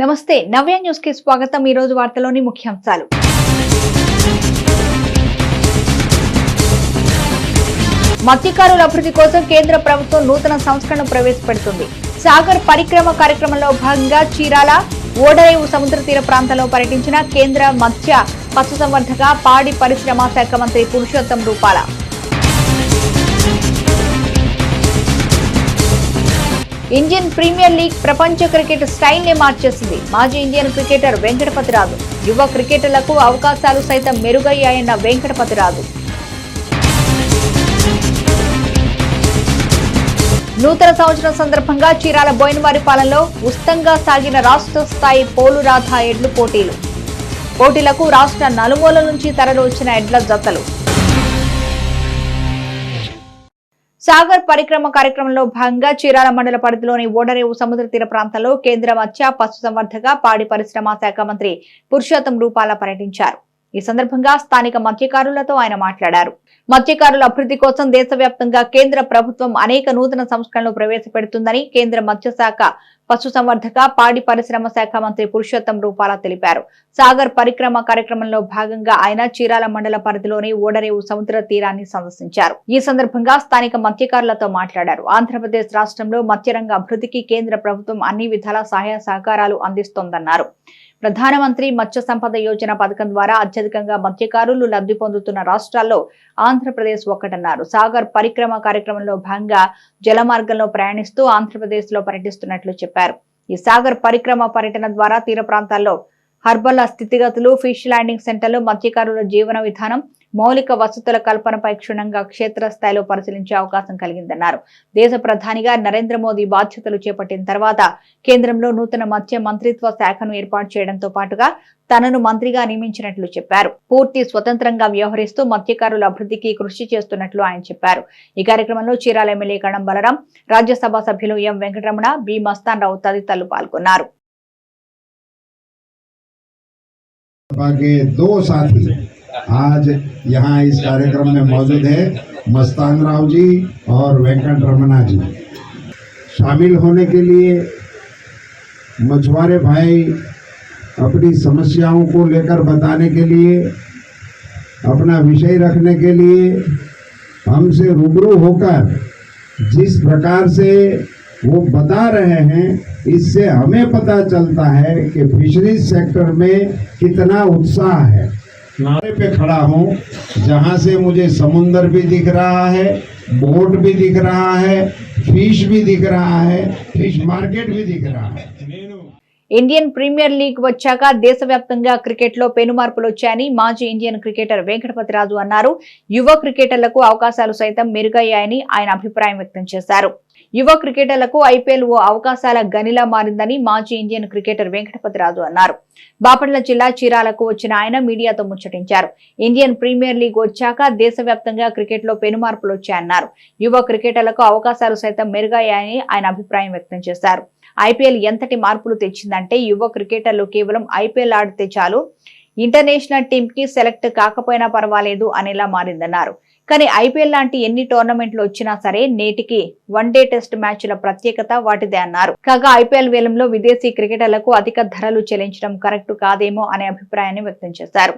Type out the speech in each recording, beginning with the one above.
నమస్తే నవ్య న్యూస్కి స్వాగతం. ఈ రోజు వార్తలోని ముఖ్యాంశాలు. మత్స్యకారుల అభివృద్ధి కోసం కేంద్ర ప్రభుత్వం నూతన సంస్కరణ ప్రవేశపెడుతుంది. సాగర్ పరిక్రమ కార్యక్రమంలో భాగంగా చీరాల ఓడరేవు సముద్ర తీర ప్రాంతంలో పర్యటించిన కేంద్ర మత్స్య పశుసంవర్ధక పాడి పరిశ్రమ శాఖ మంత్రి Purushottam Rupala. Indian Premier League ప్రపంచ క్రికెట్ స్టైల్ నే మార్చేసింది. మాజీ ఇండియన్ క్రికెటర్ వెంకటపతిరాజు. యువ క్రికెటర్లకు అవకాశాలు సైతం మెరుగయ్యాయన్న వెంకటపతిరాజు. నూతన సంవత్సరం సందర్భంగా చీరాల బోయినవారిపాలెంలో ఉస్తంగా సాగిన రాష్ట్ర స్థాయి పోలురాధ ఎడ్లు పోటీలు. పోటీలకు రాష్ట్ర నలుమూల నుంచి తరలి వచ్చిన ఎడ్ల జతలు. సాగర్ పరిక్రమ కార్యక్రమంలో భాగంగా చీరాల మండల పరిధిలోని ఓడరేవు సముద్ర తీర ప్రాంతంలో కేంద్ర మత్స్య పశుసంవర్ధక పాడి పరిశ్రమ శాఖ మంత్రి పురుషోత్తం రూపాల పర్యటించారు. ఈ సందర్భంగా స్థానిక మత్స్యకారులతో ఆయన మాట్లాడారు. మత్స్యకారుల అభివృద్ధి కోసం దేశవ్యాప్తంగా కేంద్ర ప్రభుత్వం అనేక నూతన సంస్కరణలు ప్రవేశపెడుతుందని కేంద్ర మత్స్యశాఖ పశుసంవర్ధక పాడి పరిశ్రమ శాఖ మంత్రి పురుషోత్తం రూపాల తెలిపారు. సాగర్ పరిక్రమ కార్యక్రమంలో భాగంగా ఆయన చీరాల మండల పరిధిలోని ఓడరేవు సముద్ర తీరాన్ని సందర్శించారు. ఈ సందర్భంగా స్థానిక మత్స్యకారులతో మాట్లాడారు. ఆంధ్రప్రదేశ్ రాష్ట్రంలో మత్స్యరంగ అభివృద్ధికి కేంద్ర ప్రభుత్వం అన్ని విధాల సహాయ సహకారాలు అందిస్తోందన్నారు. ప్రధానమంత్రి మత్స్య సంపద యోజన పథకం ద్వారా అత్యధికంగా మత్స్యకారులు లబ్ధి పొందుతున్న రాష్ట్రాల్లో ఆంధ్రప్రదేశ్ ఒక్కటన్నారు. సాగర్ పరిక్రమ కార్యక్రమంలో భాగంగా జలమార్గంలో ప్రయాణిస్తూ ఆంధ్రప్రదేశ్లో పర్యటిస్తున్నట్లు చెప్పారు. ఈ సాగర్ పరిక్రమ పర్యటన ద్వారా తీర ప్రాంతాల్లో హర్బల్ స్థితిగతులు ఫిష్ ల్యాండింగ్ సెంటర్లు మత్స్యకారుల జీవన విధానం మౌలిక వసతుల కల్పనపై క్షుణ్ణంగా క్షేత్రస్థాయిలో పరిశీలించే అవకాశం కలిగిందన్నారు దేశ ప్రధానిగా నరేంద్ర మోదీ బాధ్యతలు చేపట్టిన తర్వాత కేంద్రంలో నూతన మత్స్య మంత్రిత్వ శాఖను ఏర్పాటు చేయడంతో పాటుగా తనను మంత్రిగా నియమించినట్లు చెప్పారు పూర్తి స్వతంత్రంగా వ్యవహరిస్తూ మత్స్యకారుల అభివృద్ధికి కృషి చేస్తున్నట్లు ఆయన చెప్పారు ఈ కార్యక్రమంలో చీరాల ఎమ్మెల్యే కణం బలరాం రాజ్యసభ సభ్యులు ఎం వెంకటరమణ బి మస్తాన్ రావు తదితరులు పాల్గొన్నారు सभा के दो साथी आज यहाँ इस कार्यक्रम में मौजूद है मस्तान राव जी और वेंकट रमना जी। शामिल होने के लिए मछुआरे भाई अपनी समस्याओं को लेकर बताने के लिए, अपना विषय रखने के लिए हमसे रूबरू होकर जिस प्रकार से वो बता रहे हैं, इससे हमें पता चलता है कि फिशरीज सेक्टर में कितना उत्साह है। नारे पे खड़ा हूँ जहाँ से मुझे समुंदर भी दिख रहा है बोट भी दिख रहा है फिश भी दिख रहा है फिश मार्केट भी दिख रहा है ఇండియన్ ప్రీమియర్ లీగ్ వచ్చాక దేశవ్యాప్తంగా క్రికెట్ లో పెను మార్పులు వచ్చాయని మాజీ ఇండియన్ క్రికెటర్ వెంకటపతిరాజు అన్నారు యువ క్రికెటర్లకు అవకాశాలు సైతం మెరుగయ్యాయని ఆయన అభిప్రాయం వ్యక్తం చేశారు యువ క్రికెటర్లకు ఐపీఎల్ ఓ అవకాశాల గనిలా మారిందని మాజీ ఇండియన్ క్రికెటర్ వెంకటపతిరాజు అన్నారు. బాపట్ల జిల్లా చీరాలకు వచ్చిన ఆయన మీడియాతో ముచ్చటించారు. ఇండియన్ ప్రీమియర్ లీగ్ వచ్చాక దేశవ్యాప్తంగా క్రికెట్లో పెను మార్పులు వచ్చాయన్నారు. యువ క్రికెటర్లకు అవకాశాలు సైతం మెరుగయ్యాయని ఆయన అభిప్రాయం వ్యక్తం చేశారు. ఐపీఎల్ ఎంతటి మార్పులు తెచ్చిందంటే యువ క్రికెటర్లు కేవలం ఐపీఎల్ ఆడితే చాలు ఇంటర్నేషనల్ టీమ్కి సెలెక్ట్ కాకపోయినా పర్వాలేదు అనేలా మారిందన్నారు. కానీ ఐపీఎల్ లాంటి ఎన్ని టోర్నమెంట్లు వచ్చినా సరే నేటికి వన్ డే టెస్ట్ మ్యాచ్ల ప్రత్యేకత వాటిదే అన్నారు. కాగా ఐపీఎల్ వేలంలో విదేశీ క్రికెటర్లకు అధిక ధరలు చెల్లించడం కరెక్ట్ కాదేమో అనే అభిప్రాయాన్ని వ్యక్తం చేశారు.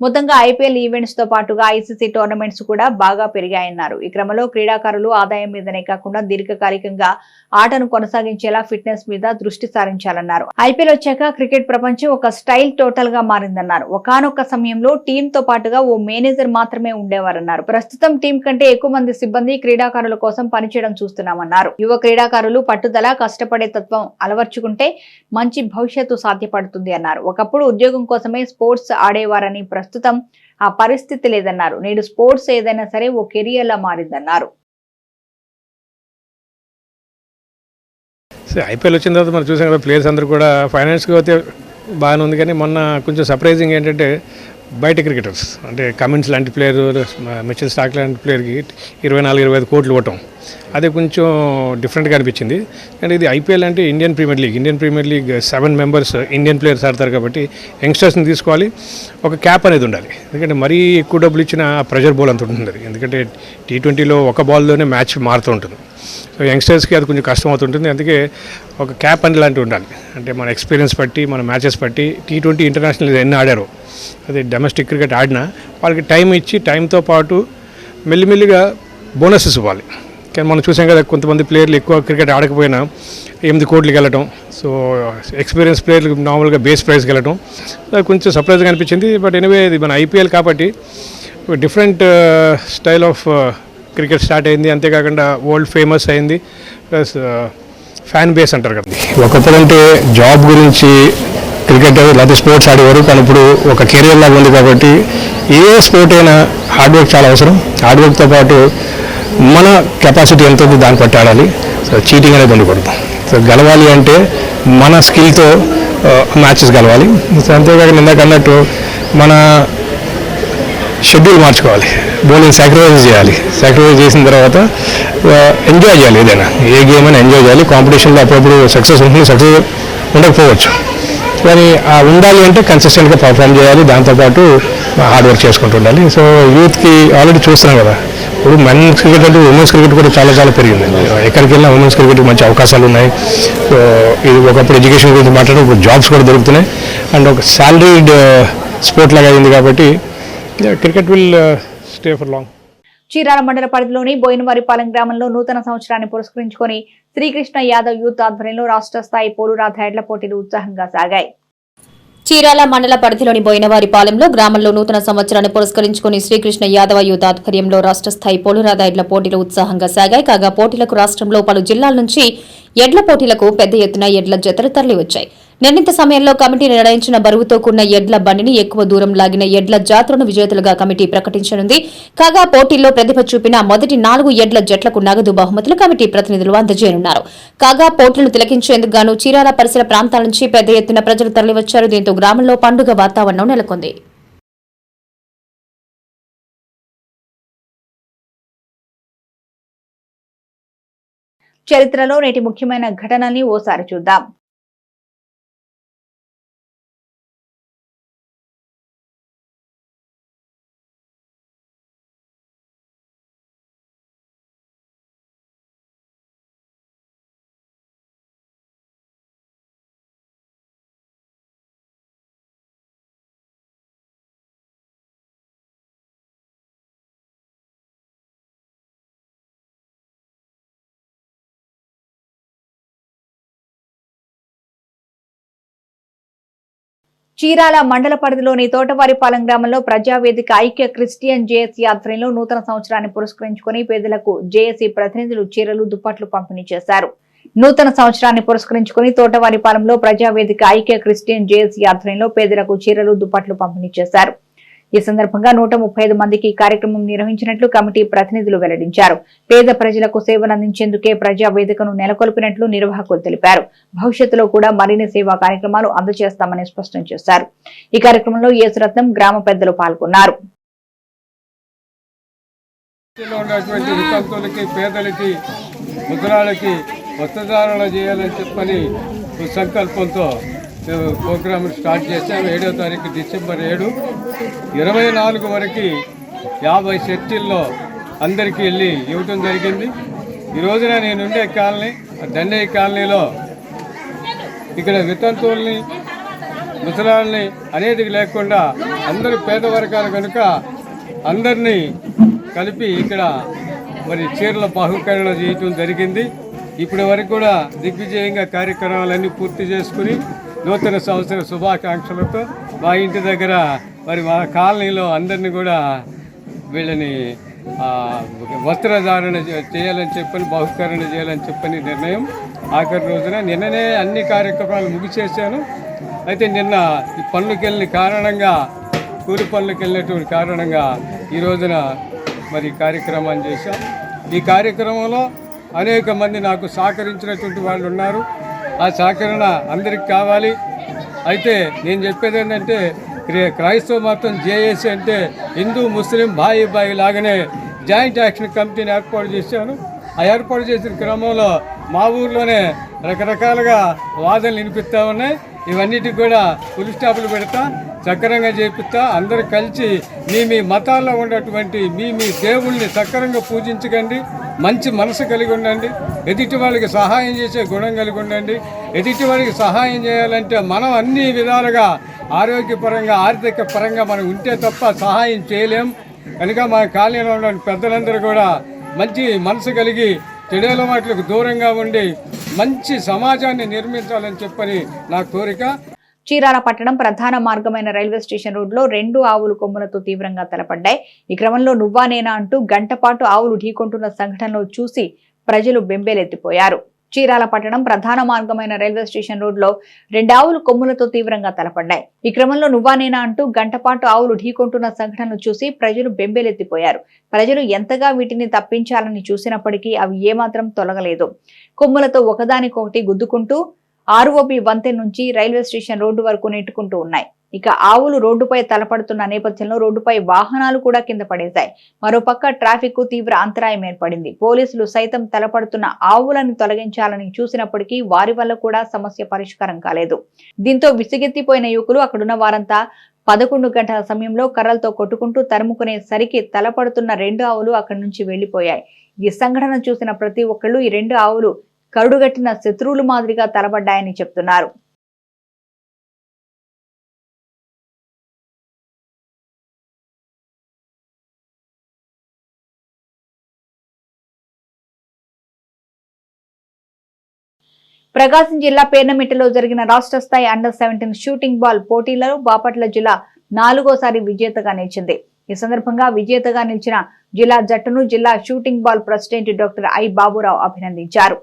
మొత్తంగా ఐపీఎల్ ఈవెంట్స్తో పాటుగా ఐసీసీ టోర్నమెంట్స్ కూడా బాగా పెరిగాయన్నారు. ఈ క్రమంలో క్రీడాకారులు ఆదాయం మీదనే కాకుండా దీర్ఘకాలికంగా ఆటను కొనసాగించేలా ఫిట్నెస్ మీద దృష్టి సారించాలన్నారు. ఐపీఎల్ వచ్చాక క్రికెట్ ప్రపంచం ఒక స్టైల్ టోటల్గా మారిందన్నారు. ఒకనొక సమయంలో టీం తో పాటుగా ఓ మేనేజర్ మాత్రమే ఉండేవారన్నారు. ప్రస్తుతం ప్రస్తుతం టీం కంటే ఎక్కువ మంది సిబ్బంది క్రీడాకారుల కోసం పనిచేయడం చూస్తున్నామన్నారు. యువ క్రీడాకారులు పట్టుదల కష్టపడే తత్వం అలవర్చుకుంటే మంచి భవిష్యత్తు సాధ్యపడుతుంది అన్నారు. ఒకప్పుడు ఉద్యోగం కోసమే స్పోర్ట్స్ ఆడేవారని ప్రస్తుతం ఆ పరిస్థితి లేదన్నారు. నేడు స్పోర్ట్స్ ఏదైనా సరే ఓ కెరియర్లా మారిందన్నారు. ఐపీఎల్ వచ్చిన తర్వాత మనం చూసాం కదా ప్లేయర్స్ అందరూ కూడా ఫైనాన్స్గా అయితే బాగానే ఉంది కానీ మొన్న కొంచెం సర్ప్రైజింగ్ ఏంటంటే బయట క్రికెటర్స్. అంటే కమిన్స్ లాంటి ప్లేయర్ మిచిల్ స్టాక్ లాంటి ప్లేయర్కి ఇరవై నాలుగు ఇరవై ఐదు కోట్లు ఇవ్వటం. అది కొంచెం డిఫరెంట్గా అనిపించింది. అండ్ ఇది ఐపీఎల్ అంటే Indian Premier League. Indian Premier League seven members Indian players ఆడతారు కాబట్టి యంగ్స్టర్స్ని తీసుకోవాలి. ఒక క్యాప్ అనేది ఉండాలి. ఎందుకంటే మరీ ఎక్కువ డబ్బులు ఇచ్చిన ప్రెషర్ బాల్ అంత ఉంటుంది ఎందుకంటే టీ ట్వంటీలో ఒక బాల్లోనే మ్యాచ్ మారుతూ ఉంటుంది. సో యంగ్స్టర్స్కి అది కొంచెం కష్టం అవుతుంటుంది అందుకే ఒక క్యాప్ అని లాంటివి ఉండాలి. అంటే మన ఎక్స్పీరియన్స్ బట్టి మన మ్యాచెస్ బట్టి టీ ట్వంటీ ఇంటర్నేషనల్ ఎన్ని ఆడారో. అది డొమెస్టిక్ క్రికెట్ ఆడినా వాళ్ళకి టైం ఇచ్చి టైంతో పాటు మెల్లిమెల్లిగా బోనసెస్ ఇవ్వాలి. కానీ మనం చూసాం కదా కొంతమంది ప్లేయర్లు ఎక్కువ క్రికెట్ ఆడకపోయినా ఎనిమిది కోట్లకి వెళ్ళటం సో ఎక్స్పీరియన్స్ ప్లేయర్లకు నార్మల్గా బేస్ ప్రైస్కి వెళ్ళటం కొంచెం సర్ప్రైజ్గా అనిపించింది. బట్ ఎనివే ఇది మన ఐపీఎల్ కాబట్టి different style of cricket start అయింది. అంతేకాకుండా వరల్డ్ ఫేమస్ అయింది. ప్లస్ ఫ్యాన్ బేస్ అంటారు కదా. ఒకప్పుడు అంటే జాబ్ గురించి క్రికెట్ లేకపోతే స్పోర్ట్స్ ఆడేవారు కానీ ఇప్పుడు ఒక కెరియర్ లాగా ఉంది కాబట్టి ఏ స్పోర్ట్ అయినా హార్డ్ వర్క్ చాలా అవసరం. హార్డ్ వర్క్తో పాటు మన కెపాసిటీ ఎంత ఉందో దాన్ని బట్టి ఆడాలి సో చీటింగ్ అనేది ఉండకూడదు. సో గెలవాలి అంటే మన స్కిల్తో మ్యాచెస్ uh, గెలవాలి. సో అంతేకాక ఇందాక అన్నట్టు మన షెడ్యూల్ మార్చుకోవాలి. బౌలింగ్ సాక్రిఫైస్ చేయాలి. సాక్రిఫైస్ చేసిన తర్వాత uh, ఎంజాయ్ చేయాలి ఏదైనా. ఏ గేమ్ అయినా ఎంజాయ్ చేయాలి. కాంపిటీషన్లో అప్పుడప్పుడు సక్సెస్ ఉంటుంది. సక్సెస్ ఉండకపోవచ్చు. కానీ ఆ ఉండాలి అంటే కన్సిస్టెంట్గా పర్ఫామ్ చేయాలి. దాంతోపాటు హార్డ్ వర్క్ చేసుకుంటూ ఉండాలి. సో యూత్కి ఆల్రెడీ చూస్తున్నాం కదా. ఇప్పుడు మెన్స్ క్రికెట్ అంటే ఉమెన్స్ క్రికెట్ కూడా చాలా చాలా పెరిగింది. ఎక్కడికి వెళ్ళినా ఉమెన్స్ క్రికెట్కి మంచి అవకాశాలు ఉన్నాయి. సో ఇది ఒకప్పుడు ఎడ్యుకేషన్ గురించి మాట్లాడే ఇప్పుడు జాబ్స్ కూడా దొరుకుతున్నాయి. అండ్ ఒక శాలరీడ్ స్పోర్ట్ uh, లాగా అయింది కాబట్టి cricket will stay for long Chirala మండల పరిధిలోని బోయినవారిపాలెం గ్రామంలో నూతన సంవత్సరాన్ని పురస్కరించుకొని శ్రీకృష్ణ యాదవ్ యూత్ ఆధ్వర్యంలో రాష్ట్ర స్థాయి పోలు రాధాయట్ల పోటీలు ఉత్సాహంగా సాగాయి. చీరాల మండల పరిధిలోని బోయినవారిపాలెంలో గ్రామంలో నూతన సంవత్సరాన్ని పురస్కరించుకుని శ్రీకృష్ణ యాదవ యూత్ ఆధ్వర్యంలో రాష్ట్ర స్థాయి పోలురాద ఎడ్ల పోటీలు ఉత్సాహంగా సాగాయి. కాగా పోటీలకు రాష్ట్రంలో పలు జిల్లాల నుంచి ఎడ్ల పోటీలకు పెద్ద ఎత్తున ఎడ్ల జతలు తరలివచ్చాయి. నిర్ణీత సమయంలో కమిటీ నిర్ణయించిన బరువుతో కూడిన ఎడ్ల బండిని ఎక్కువ దూరం లాగిన ఎడ్ల జాతరను విజేతలుగా కమిటీ ప్రకటించనుంది. కాగా పోటీల్లో ప్రతిభ చూపిన మొదటి నాలుగు ఎడ్ల జట్లకు నగదు బహుమతులు కమిటీ ప్రతినిధులు అందజేయనున్నారు. కాగా పోటీలను తిలకించేందుకు గాను చీరాల పరిసర ప్రాంతాల నుంచి పెద్ద ఎత్తున ప్రజలు తరలివచ్చారు. దీంతో గ్రామంలో పండుగ వాతావరణం నెలకొంది. చరిత్రలో నేటి ముఖ్యమైన ఘటనల్ని ఓసారి చూద్దాం. చీరాల మండల పరిధిలోని తోటవారిపాలెం గ్రామంలో ప్రజావేదిక ఐక్య క్రిస్టియన్ జేఏసీ ఆధ్వర్యంలో నూతన సంవత్సరాన్ని పురస్కరించుకొని పేదలకు జేఏసీ ప్రతినిధులు చీరలు దుప్పట్లు పంపిణీ చేశారు. నూతన సంవత్సరాన్ని పురస్కరించుకొని తోటవారిపాలెంలో ప్రజావేదిక ఐక్య క్రిస్టియన్ జేఏసీ ఆధ్వర్యంలో పేదలకు చీరలు దుప్పట్లు పంపిణీ చేశారు. ఈ సందర్భంగా నూట ముప్పై ఐదు మందికి కార్యక్రమం నిర్వహించినట్లు కమిటీ ప్రతినిధులు వెల్లడించారు. పేద ప్రజలకు సేవలందించేందుకే ప్రజా వేదికను నెలకొల్పినట్లు నిర్వాహకులు తెలిపారు. భవిష్యత్తులో కూడా మరిన్ని సేవా కార్యక్రమాలు అందజేస్తామని స్పష్టం చేశారు. ఈ కార్యక్రమంలో యేసురత్నం గ్రామ పెద్దలు పాల్గొన్నారు. ఉన్నటువంటి వితంతులకి పేదలకి ముద్రాలకి వస్త్రధారణ చేయాలని చెప్పని సంకల్పంతో మేము ప్రోగ్రామ్ స్టార్ట్ చేశాము ఏడో తారీఖు డిసెంబర్ ఏడు ఇరవై నాలుగు వరకు యాభై చర్చిల్లో అందరికీ వెళ్ళి ఇవ్వటం జరిగింది. ఈ రోజున నేను ఉండే కాలనీ దండయ్య కాలనీలో ఇక్కడ వితంతువుల్ని ముసలాల్ని అనేది లేకుండా అందరూ పేద వర్గాలు కనుక అందరినీ కలిపి ఇక్కడ మరి చీరల బహుకరణ చేయటం జరిగింది. ఇప్పటి వరకు కూడా దిగ్విజయంగా కార్యక్రమాలన్నీ పూర్తి చేసుకుని నూతన సంవత్సర శుభాకాంక్షలతో మా ఇంటి దగ్గర మరి మా కాలనీలో అందరినీ కూడా వీళ్ళని వస్త్రధారణ చేయాలని చెప్పని బహుకరణ చేయాలని చెప్పని నిర్ణయం ఆఖరి రోజున నిన్ననే అన్ని కార్యక్రమాలు ముగిసేసాను. అయితే నిన్న ఈ పనులకు వెళ్ళిన కారణంగా కూలి పనులకు వెళ్ళినటువంటి కారణంగా ఈ రోజున మరి కార్యక్రమాన్ని చేశాం. ఈ కార్యక్రమంలో అనేక మంది నాకు సహకరించినటువంటి వాళ్ళు ఉన్నారు. ఆ సహకరణ అందరికి కావాలి. అయితే నేను చెప్పేది ఏంటంటే క్రైస్తవ మతం జేఏసీ అంటే హిందూ ముస్లిం బాయి బాయి లాగానే జాయింట్ యాక్షన్ కమిటీని ఏర్పాటు చేశాను. ఆ ఏర్పాటు చేసిన క్రమంలో మా ఊర్లోనే రకరకాలుగా వాదనలు వినిపిస్తూ ఉన్నాయి. ఇవన్నిటికి కూడా పులి స్టాపులు పెడతా సక్రంగా చేపిస్తా అందరూ కలిసి మీ మీ మతాల్లో ఉన్నటువంటి మీ మీ దేవుళ్ళని సక్రంగా పూజించకండి. మంచి మనసు కలిగి ఉండండి. ఎదుటి వాళ్ళకి సహాయం చేసే గుణం కలిగి ఉండండి. ఎదుటి వాళ్ళకి సహాయం చేయాలంటే మనం అన్ని విధాలుగా ఆరోగ్యపరంగా ఆర్థిక పరంగా మనం ఉంటే తప్ప సహాయం చేయలేం. కనుక మా కాలనీలో ఉన్న పెద్దలందరూ కూడా మంచి మనసు కలిగి చెడేల వాటికి దూరంగా ఉండి మంచి సమాజాన్ని నిర్మించాలని చెప్పని నా కోరిక. చీరాల పట్టణం ప్రధాన మార్గమైన రైల్వే స్టేషన్ రోడ్లో రెండు ఆవులు కొమ్ములతో తీవ్రంగా తలపడ్డాయి. ఈ క్రమంలో నువ్వా నేనా అంటూ గంటపాటు ఆవులు ఢీకొంటున్న సంఘటనలు చూసి ప్రజలు బెంబేలెత్తిపోయారు. చీరాల పట్టణం ప్రధాన మార్గమైన రైల్వే స్టేషన్ రోడ్లో రెండు ఆవులు కొమ్ములతో తీవ్రంగా తలపడ్డాయి. ఈ క్రమంలో నువ్వానేనా అంటూ గంటపాటు ఆవులు ఢీకొంటున్న సంఘటనలు చూసి ప్రజలు బెంబేలెత్తిపోయారు. ప్రజలు ఎంతగా వీటిని తప్పించాలని చూసినప్పటికీ అవి ఏమాత్రం తొలగలేదు. కొమ్ములతో ఒకదానికొకటి గుద్దుకుంటూ ఆర్ఓబి వంతెన నుంచి రైల్వే స్టేషన్ రోడ్డు వరకు నెట్టుకుంటూ ఉన్నాయి. ఇక ఆవులు రోడ్డుపై తలపడుతున్న నేపథ్యంలో రోడ్డుపై వాహనాలు కూడా కింద పడేశాయి. మరోపక్క ట్రాఫిక్కు తీవ్ర అంతరాయం ఏర్పడింది. పోలీసులు సైతం తలపడుతున్న ఆవులను తొలగించాలని చూసినప్పటికీ వారి వల్ల కూడా సమస్య పరిష్కారం కాలేదు. దీంతో విసిగెత్తిపోయిన యువకులు అక్కడున్న వారంతా పదకొండు గంటల సమయంలో కర్రలతో కొట్టుకుంటూ తరుముకునే సరికి తలపడుతున్న రెండు ఆవులు అక్కడి నుంచి వెళ్ళిపోయాయి ఈ సంఘటన చూసిన ప్రతి ఒక్కళ్ళు ఈ రెండు ఆవులు కరుడుగట్టిన శత్రువులు మాదిరిగా తలబడ్డాయని చెప్తున్నారు. ప్రకాశం జిల్లా పేర్నమిట్టలో జరిగిన రాష్ట్ర స్థాయి అండర్ సెవెంటీన్ షూటింగ్ బాల్ పోటీలలో బాపట్ల జిల్లా నాలుగోసారి విజేతగా నిలిచింది. ఈ సందర్భంగా విజేతగా నిలిచిన జిల్లా జట్టును జిల్లా shooting ball president doctor I Baburao అభినందించారు.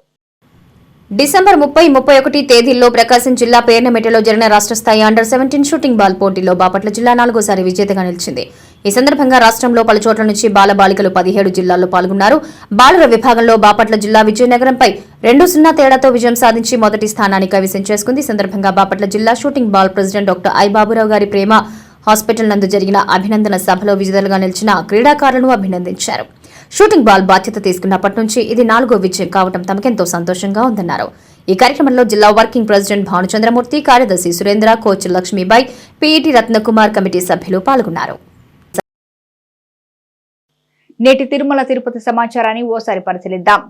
డిసెంబర్ ముప్పై ముప్పై ఒకటి తేదీల్లో ప్రకాశం జిల్లా పేర్నమెటలో జరిగిన రాష్ట్ర స్థాయి అండర్ సెవెంటీన్ షూటింగ్ బాల్ పోటీలో బాపట్ల జిల్లా నాలుగోసారి విజేతగా నిలిచింది. ఈ సందర్భంగా రాష్ట్రంలో పలు చోట్ల నుంచి బాలబాలికలు పదిహేడు జిల్లాల్లో పాల్గొన్నారు. బాలుర విభాగంలో బాపట్ల జిల్లా విజయనగరంపై రెండు సున్నా తేడాతో విజయం సాధించి మొదటి స్థానాన్ని కైవసం చేసుకుంది. సందర్భంగా బాపట్ల జిల్లా shooting ball president doctor I Baburao గారి ప్రేమ హాస్పిటల్ నందు జరిగిన అభినందన సభలో విజేతలుగా నిలిచిన క్రీడాకారులను అభినందించారు. షూటింగ్ బాల్ బాధ్యత తీసుకున్నప్పటి నుంచి ఇది నాలుగో విజయం కావడం తమకెంతో సంతోషంగా ఉందన్నారు. ఈ కార్యక్రమంలో జిల్లా వర్కింగ్ ప్రెసిడెంట్ భానుచంద్రమూర్తి కార్యదర్శి Surendra coach Lakshmibai PET Ratnakumar committee సభ్యులు పాల్గొన్నారు. నేటి తిరుమల తిరుపతి సమాచారాన్ని ఓసారి పరిశీలిద్దాం.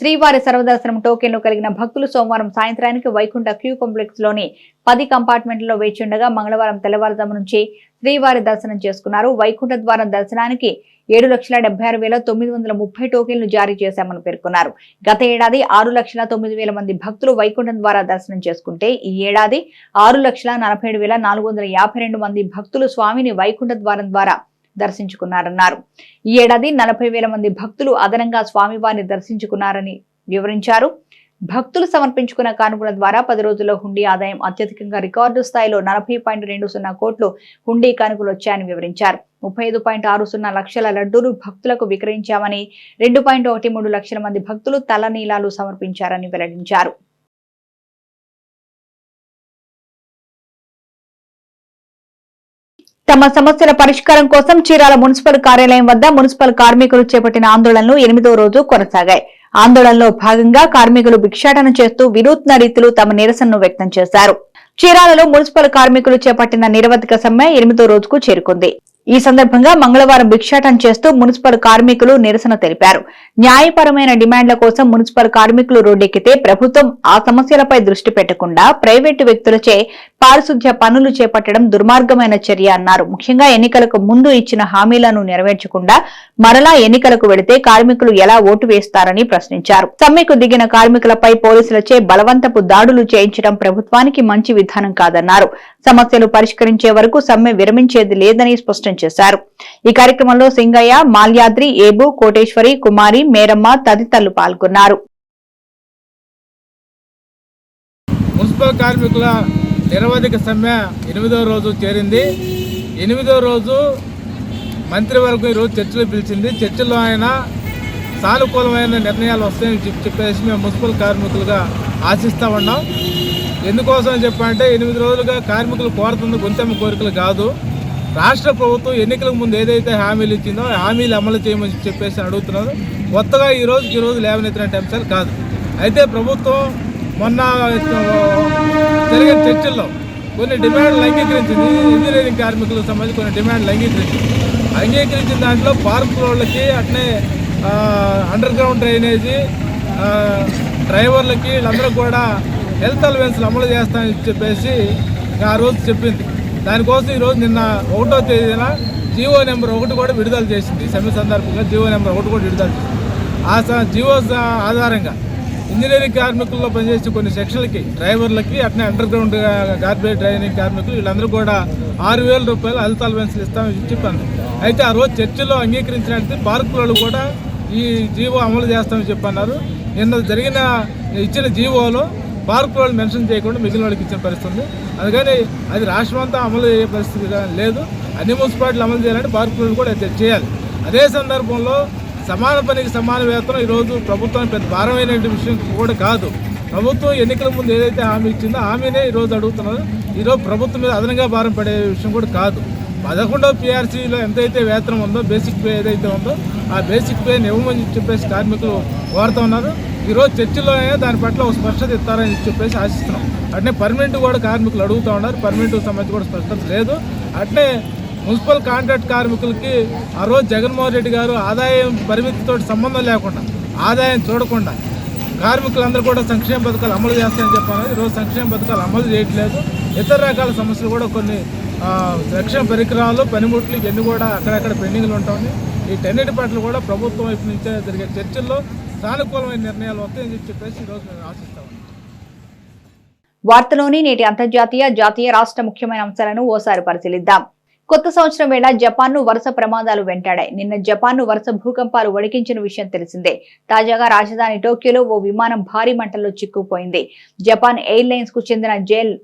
శ్రీవారి సర్వదర్శనం టోకెన్లు కలిగిన భక్తులు సోమవారం సాయంత్రానికి వైకుంఠ క్యూ కాంప్లెక్స్లోని పది కంపార్ట్మెంట్లలో వేచి ఉండగా మంగళవారం తెల్లవారుజాము నుంచి శ్రీవారి దర్శనం చేసుకున్నారు. వైకుంఠ ద్వారం దర్శనానికి ఏడు లక్షల డెబ్బై ఆరు వేల తొమ్మిది వందల ముప్పై టోకెన్లు జారీ చేశామని పేర్కొన్నారు. గత ఏడాది ఆరు లక్షల తొమ్మిది వేల మంది భక్తులు వైకుంఠం ద్వారా దర్శనం చేసుకుంటే ఈ ఏడాది ఆరు లక్షల నలభై ఏడు వేల నాలుగు వందల యాభై రెండు మంది భక్తులు స్వామిని వైకుంఠ ద్వారం ద్వారా దర్శించుకున్నారన్నారు. ఈ ఏడాది నలభై వేల మంది భక్తులు అదనంగా స్వామివారిని దర్శించుకున్నారని వివరించారు. భక్తులు సమర్పించుకున్న కానుకల ద్వారా పది రోజుల్లో హుండీ ఆదాయం అత్యధికంగా రికార్డు స్థాయిలో నలభై పాయింట్ రెండు సున్నా కోట్లు హుండీ కానుకలు వచ్చాయని వివరించారు. ముప్పై ఐదు పాయింట్ ఆరు సున్నా లక్షల లడ్డూలు భక్తులకు విక్రయించామని రెండు పాయింట్ ఒకటి మూడు లక్షల మంది భక్తులు తలనీలాలు సమర్పించారని వెల్లడించారు. తమ సమస్యల పరిష్కారం కోసం చీరాల మున్సిపల్ కార్యాలయం వద్ద మున్సిపల్ కార్మికులు చేపట్టిన ఆందోళనలు ఎనిమిదో రోజు కొనసాగాయి. ఆందోళనలో భాగంగా కార్మికులు భిక్షాటన చేస్తూ వినూత్న రీతిలో తమ నిరసనను వ్యక్తం చేశారు. చీరాలలో మున్సిపల్ కార్మికులు చేపట్టిన నిరవధిక సమ్మె ఎనిమిదో రోజుకు చేరుకుంది. ఈ సందర్భంగా మంగళవారం భిక్షాటం చేస్తూ మున్సిపల్ కార్మికులు నిరసన తెలిపారు. న్యాయపరమైన డిమాండ్ల కోసం మున్సిపల్ కార్మికులు రోడ్డెక్కితే ప్రభుత్వం ఆ సమస్యలపై దృష్టి పెట్టకుండా ప్రైవేటు వ్యక్తులచే పారిశుధ్య పనులు చేపట్టడం దుర్మార్గమైన చర్య అన్నారు. ముఖ్యంగా ఎన్నికలకు ముందు ఇచ్చిన హామీలను నెరవేర్చకుండా మరలా ఎన్నికలకు వెళితే కార్మికులు ఎలా ఓటు వేస్తారని ప్రశ్నించారు. సమ్మెకు దిగిన కార్మికులపై పోలీసులచే బలవంతపు దాడులు చేయించడం ప్రభుత్వానికి మంచి విధానం కాదన్నారు. సమస్యలు పరిష్కరించే వరకు సమ్మె విరమించేది లేదని స్పష్టం చేశారు. ఈ కార్యక్రమంలో సింగయ్య మాల్యాద్రి ఏబు కోటేశ్వరి కుమారి మేరమ్మ తదితరులు పాల్గొన్నారు. మున్సిపల్ కార్మికుల నిరవధిక సమ్మె ఎనిమిదో రోజు చేరింది. ఎనిమిదో రోజు మంత్రివర్గం ఈరోజు చర్చలు పిలిచింది. చర్చల్లో ఆయన సానుకూలమైన నిర్ణయాలు వస్తాయని చెప్పి చెప్పేసి మేము మున్సిపల్ కార్మికులుగా ఆశిస్తూ ఉన్నాం. ఎందుకోసం చెప్పంటే ఎనిమిది రోజులుగా కార్మికులు కోరుతున్న గొంతెమ్మ కోరికలు కాదు. రాష్ట్ర ప్రభుత్వం ఎన్నికలకు ముందు ఏదైతే హామీలు ఇచ్చిందో హామీలు అమలు చేయమని చెప్పేసి అడుగుతున్నారు. కొత్తగా ఈ రోజు ఈ రోజు లేవనెత్తినట్టు అంశాలు కాదు. అయితే ప్రభుత్వం మొన్న జరిగిన చర్చల్లో కొన్ని డిమాండ్లు అంగీకరించింది. ఇంజనీరింగ్ కార్మికులకు సంబంధించి కొన్ని డిమాండ్లు అంగీకరించింది. అంగీకరించిన దాంట్లో పార్క్ రోడ్లకి అట్నే అండర్ గ్రౌండ్ డ్రైనేజీ డ్రైవర్లకి వీళ్ళందరూ కూడా హెల్త్ అలవెన్స్లు అమలు చేస్తామని చెప్పేసి ఆ రోజు చెప్పింది. దానికోసం ఈరోజు నిన్న ఒకటో తేదీన జీవో నెంబర్ ఒకటి కూడా విడుదల చేసింది. సమ్మె సందర్భంగా జీవో నెంబర్ ఒకటి కూడా విడుదల చేసింది. ఆ స- జీవో ఆధారంగా ఇంజనీరింగ్ కార్మికుల్లో పనిచేసే కొన్ని సెక్షన్లకి డ్రైవర్లకి అట్నే అండర్ గ్రౌండ్ గార్బేజ్ డ్రైవింగ్ కార్మికులు వీళ్ళందరూ కూడా ఆరు వేల రూపాయలు హెల్త్ అలవెన్స్లు ఇస్తామని చెప్పాను. అయితే ఆ రోజు చర్చిలో అంగీకరించినట్టు పార్కులలో కూడా ఈ జీవో అమలు చేస్తామని చెప్పన్నారు. నిన్న జరిగిన ఇచ్చిన జీవోలో పార్క్ వాళ్ళు మెన్షన్ చేయకుండా మిగిలిన వాళ్ళకి ఇచ్చిన పరిస్థితి ఉంది అందుకని అది రాష్ట్రం అంతా అమలు అయ్యే పరిస్థితి లేదు. అన్ని మున్సిపాలిటీలు అమలు చేయాలంటే పార్క్ వాళ్ళు కూడా చేయాలి. అదే సందర్భంలో సమాన పనికి సమాన వేతనం ఈరోజు ప్రభుత్వానికి పెద్ద భారమైన విషయం కూడా కాదు. ప్రభుత్వం ఎన్నికల ముందు ఏదైతే హామీ ఇచ్చిందో హామీనే ఈరోజు అడుగుతున్నారు. ఈరోజు ప్రభుత్వం మీద అదనంగా భారం పడే విషయం కూడా కాదు. పదకొండవ పిఆర్సీలో ఎంతైతే వేతనం ఉందో బేసిక్ పే ఏదైతే ఉందో ఆ బేసిక్ పేని ఇవ్వమని చెప్పేసి కార్మికులు కోరుతా ఉన్నారు. ఈరోజు చర్చలో దాని పట్ల ఒక స్పష్టత ఇస్తారని చెప్పేసి ఆశిస్తున్నాం. అట్నే పర్మనెంట్ కూడా కార్మికులు అడుగుతూ ఉన్నారు. పర్మనెంట్ సంబంధించి కూడా స్పష్టత లేదు. అట్నే మున్సిపల్ కాంట్రాక్ట్ కార్మికులకి ఆ రోజు జగన్మోహన్ రెడ్డి గారు ఆదాయం పరిమితితో సంబంధం లేకుండా ఆదాయం చూడకుండా కార్మికులందరూ కూడా సంక్షేమ పథకాలు అమలు చేస్తారని చెప్పాను ఈరోజు సంక్షేమ పథకాలు అమలు చేయట్లేదు. ఇతర రకాల సమస్యలు కూడా కొన్ని రక్షణ పరికరాలు పనిముట్లు ఇవన్నీ కూడా అక్కడక్కడ పెండింగ్లు ఉంటాయి ఈ టెన్నిటి పట్ల కూడా ప్రభుత్వం వైపు నుంచే జరిగే చర్చల్లో సానుకూలమైన నిర్ణయాలు వస్తాయని చెప్పేసి ఈరోజు మేము ఆశిస్తాం. వార్తలోని నేటి అంతర్జాతీయ జాతీయ రాష్ట్ర ముఖ్యమైన అంశాలను ఓసారి పరిశీలిద్దాం. కొత్త సంవత్సరం వేళ జపాన్ను వరుస ప్రమాదాలు వెంటాడాయి. నిన్న జపాన్ను వరుస భూకంపాలు వణికించిన విషయం తెలిసిందే. తాజాగా రాజధాని టోక్యోలో ఓ విమానం భారీ మంటల్లో చిక్కుపోయింది జపాన్ ఎయిర్లైన్స్కు చెందిన జెల్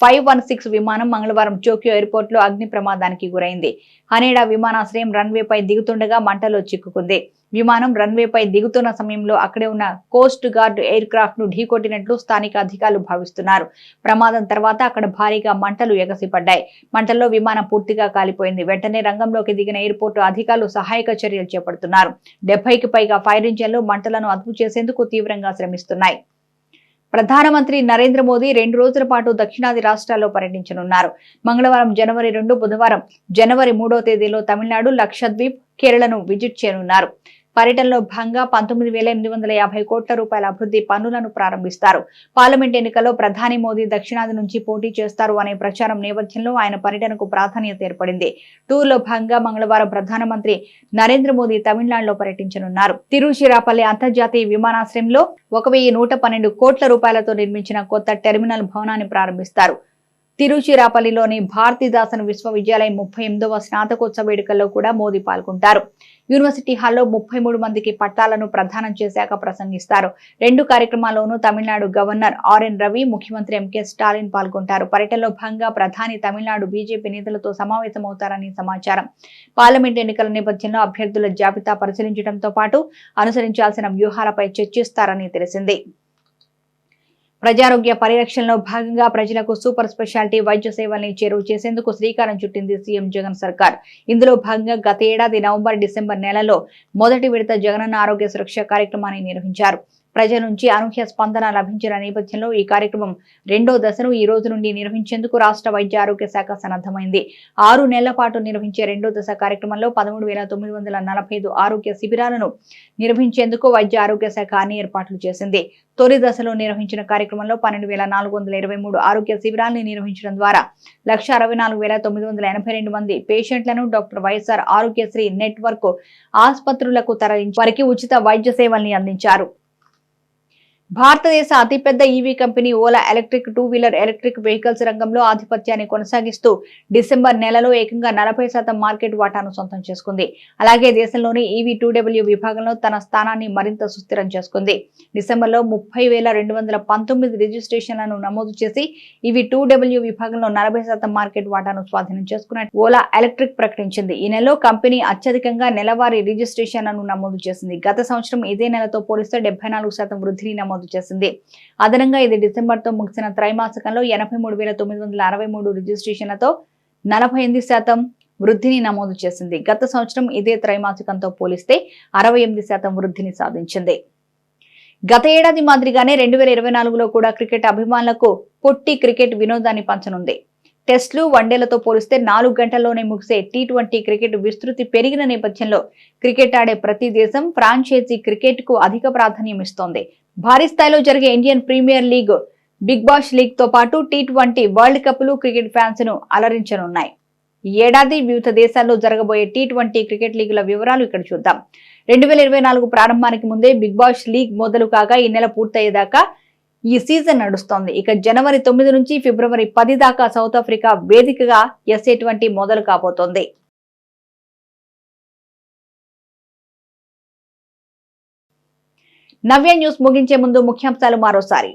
ఫైవ్ వన్ సిక్స్ విమానం మంగళవారం టోక్యో ఎయిర్పోర్ట్లో అగ్ని ప్రమాదానికి గురైంది. హనేడా విమానాశ్రయం రన్వేపై దిగుతుండగా మంటలో చిక్కుకుంది. విమానం రన్వేపై దిగుతున్న సమయంలో అక్కడే ఉన్న కోస్ట్ గార్డ్ ఎయిర్ క్రాఫ్ట్ను ఢీకొట్టినట్లు స్థానిక అధికారులు భావిస్తున్నారు. ప్రమాదం తర్వాత అక్కడ భారీగా మంటలు ఎగసిపడ్డాయి. మంటల్లో విమానం పూర్తిగా కాలిపోయింది. వెంటనే రంగంలోకి దిగిన ఎయిర్పోర్టు అధికారులు సహాయక చర్యలు చేపడుతున్నారు. డెబ్బైకి పైగా ఫైర్ ఇంజన్లు మంటలను అదుపు చేసేందుకు తీవ్రంగా శ్రమిస్తున్నాయి. ప్రధానమంత్రి నరేంద్ర మోదీ రెండు రోజుల పాటు దక్షిణాది రాష్ట్రాల్లో పర్యటించనున్నారు. మంగళవారం జనవరి రెండు బుధవారం జనవరి మూడో తేదీలో తమిళనాడు లక్షద్వీప్ కేరళను విజిట్ చేయనున్నారు. పర్యటనలో భాగంగా పంతొమ్మిది వేల ఎనిమిది వందల యాభై కోట్ల రూపాయల అభివృద్ధి పనులను ప్రారంభిస్తారు. పార్లమెంట్ ఎన్నికల్లో ప్రధాని మోదీ దక్షిణాది నుంచి పోటీ చేస్తారు అనే ప్రచారం నేపథ్యంలో ఆయన పర్యటనకు ప్రాధాన్యత ఏర్పడింది. టూర్లో భాగంగా మంగళవారం ప్రధానమంత్రి నరేంద్ర మోదీ తమిళనాడులో పర్యటించనున్నారు. తిరుచిరాపల్లి అంతర్జాతీయ విమానాశ్రయంలో ఒక వెయ్యి నూట పన్నెండు కోట్ల రూపాయలతో నిర్మించిన కొత్త టెర్మినల్ భవనాన్ని ప్రారంభిస్తారు. తిరుచిరాపల్లిలోని భారతీదాసన్ విశ్వవిద్యాలయం ముప్పై ఎనిమిదవ స్నాతకోత్సవ వేడుకల్లో కూడా మోదీ పాల్గొంటారు. యూనివర్సిటీ హాల్లో ముప్పై మూడు మందికి పట్టాలను ప్రదానం చేశాక ప్రసంగిస్తారు. రెండు కార్యక్రమాల్లోనూ Tamil Nadu governor R N Ravi ముఖ్యమంత్రి ఎంకే స్టాలిన్ పాల్గొంటారు. పర్యటనలో భాగంగా ప్రధాని తమిళనాడు బీజేపీ నేతలతో సమావేశమవుతారని సమాచారం. పార్లమెంట్ ఎన్నికల నేపథ్యంలో అభ్యర్థుల జాబితా పరిశీలించడంతో పాటు అనుసరించాల్సిన వ్యూహాలపై చర్చిస్తారని తెలిసింది. ప్రజారోగ్య పరిరక్షణలో భాగంగా ప్రజలకు సూపర్ స్పెషాలిటీ వైద్య సేవల్ని చేరువ చేసేందుకు శ్రీకారం చుట్టింది సీఎం జగన్ సర్కార్. ఇందులో భాగంగా గత ఏడాది నవంబర్ డిసెంబర్ నెలలో మొదటి విడత జగనన్న ఆరోగ్య సురక్ష కార్యక్రమాన్ని నిర్వహించారు. ప్రజల నుంచి అనూహ్య స్పందన లభించిన నేపథ్యంలో ఈ కార్యక్రమం రెండో దశను ఈ రోజు నుండి నిర్వహించేందుకు రాష్ట్ర వైద్య ఆరోగ్య శాఖ సన్నద్ధమైంది. ఆరు నెలల పాటు నిర్వహించే రెండో దశ కార్యక్రమంలో పదమూడు వేల తొమ్మిది వందల నలభై ఐదు ఆరోగ్య శిబిరాలను నిర్వహించేందుకు వైద్య ఆరోగ్య శాఖ అన్ని ఏర్పాట్లు చేసింది. తొలి దశలో నిర్వహించిన కార్యక్రమంలో పన్నెండు వేల నాలుగు వందల ఇరవై మూడు ఆరోగ్య శిబిరాలను నిర్వహించడం ద్వారా లక్ష అరవై నాలుగు వేల తొమ్మిది వందల ఎనభై రెండు మంది పేషెంట్లను డాక్టర్ వైఎస్ఆర్ ఆరోగ్యశ్రీ నెట్వర్క్ ఆసుపత్రులకు తరలించి వారికి ఉచిత వైద్య సేవల్ని అందించారు. భారతదేశ అతిపెద్ద EV company Ola electric two wheeler electric vehicles రంగంలో ఆధిపత్యాన్ని కొనసాగిస్తూ డిసెంబర్ నెలలో ఏకంగా నలభై శాతం మార్కెట్ వాటాను సొంతం చేసుకుంది. అలాగే దేశంలోని ఈవీ టూ డబ్ల్యూ విభాగంలో తన స్థానాన్ని మరింత సుస్థిరం చేసుకుంది. డిసెంబర్లో ముప్పై వేల రెండు వందల పంతొమ్మిది రిజిస్ట్రేషన్లను నమోదు చేసి ఇవి టూ డబ్ల్యూ విభాగంలో నలభై శాతం మార్కెట్ వాటాను స్వాధీనం చేసుకున్నట్టు ఓలా ఎలక్ట్రిక్ ప్రకటించింది. ఈ నెలలో కంపెనీ అత్యధికంగా నెలవారీ రిజిస్ట్రేషన్లను నమోదు చేసింది. గత సంవత్సరం ఇదే నెలతో పోలిస్తే డెబ్బై నాలుగు శాతం వృద్ధిని నమోదు చేసింది అదనంగా ఇది డిసెంబర్తో ముగిసిన త్రైమాసికంలో ఎనభై మూడు వేల తొమ్మిది వందల అరవై మూడు రిజిస్ట్రేషన్లతో నలభై ఎనిమిది శాతం వృద్ధిని నమోదు చేసింది. గత సంవత్సరం ఇదే త్రైమాసికంతో పోలిస్తే అరవై ఎనిమిది శాతం వృద్ధిని సాధించింది. గత ఏడాది మాదిరిగానే రెండు వేల ఇరవై నాలుగులో కూడా క్రికెట్ అభిమానులకు పొట్టి క్రికెట్ వినోదాన్ని పంచనుంది. టెస్టులు వన్డేలతో పోలిస్తే నాలుగు గంటల్లోనే ముగిసే టీ ట్వంటీ క్రికెట్ విస్తృతి పెరిగిన నేపథ్యంలో క్రికెట్ ఆడే ప్రతి దేశం ఫ్రాంచైజీ క్రికెట్కు అధిక ప్రాధాన్యం ఇస్తోంది. భారీ స్థాయిలో జరిగే Indian Premier League big bash లీగ్తో పాటు టీ ట్వంటీ వరల్డ్ కప్లు క్రికెట్ ఫ్యాన్స్ను అలరించనున్నాయి ఏడాది వివిధ దేశాల్లో జరగబోయే టీ ట్వంటీ క్రికెట్ లీగుల వివరాలు ఇక్కడ చూద్దాం. రెండు వేల ఇరవై నాలుగు ప్రారంభానికి ముందే బిగ్ బాష్ లీగ్ మొదలు కాగా ఈ నెల పూర్తయ్యేదాకా ఈ సీజన్ నడుస్తోంది. ఇక జనవరి తొమ్మిది నుంచి ఫిబ్రవరి పది దాకా సౌత్ ఆఫ్రికా వేదికగా ఎస్ఏ ట్వంటీ మొదలు కాబోతోంది. నవ్య న్యూస్ ముగించే ముందు ముఖ్యాంశాలు మరోసారి.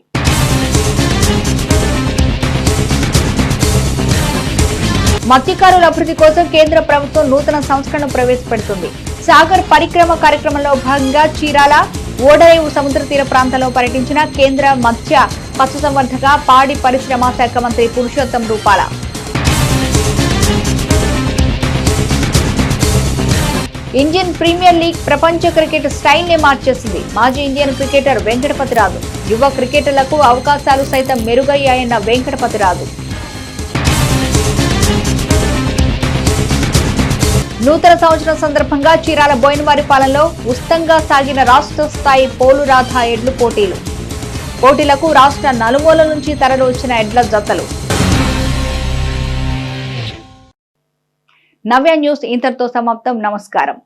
మత్స్యకారుల అభివృద్ధి కోసం కేంద్ర ప్రభుత్వం నూతన సంస్కరణ ప్రవేశపెడుతుంది. సాగర్ పరిక్రమ కార్యక్రమంలో భాగంగా చీరాల ఓడరేవు సముద్ర తీర ప్రాంతంలో పర్యటించిన కేంద్ర మత్స్య పశుసంవర్ధక పాడి పరిశ్రమ శాఖ మంత్రి Purushottam Rupala. Indian Premier League ప్రపంచ క్రికెట్ స్టైల్ నే మార్చేసింది. మాజీ ఇండియన్ క్రికెటర్ వెంకటపతిరాజు. యువ క్రికెటర్లకు అవకాశాలు సైతం మెరుగయ్యాయన్న వెంకటపతిరాజు. నూతన సంవత్సరం సందర్భంగా చీరాల బోయినవారిపాలెంలో ఉస్తంగా సాగిన రాష్ట్ర స్థాయి పోలురాధ ఎడ్లు పోటీలు. పోటీలకు రాష్ట్ర నలుమూల నుంచి తరలి వచ్చిన ఎడ్ల జతలు. నవ్య న్యూస్ ఇంతటితో సమాప్తం. నమస్కారం.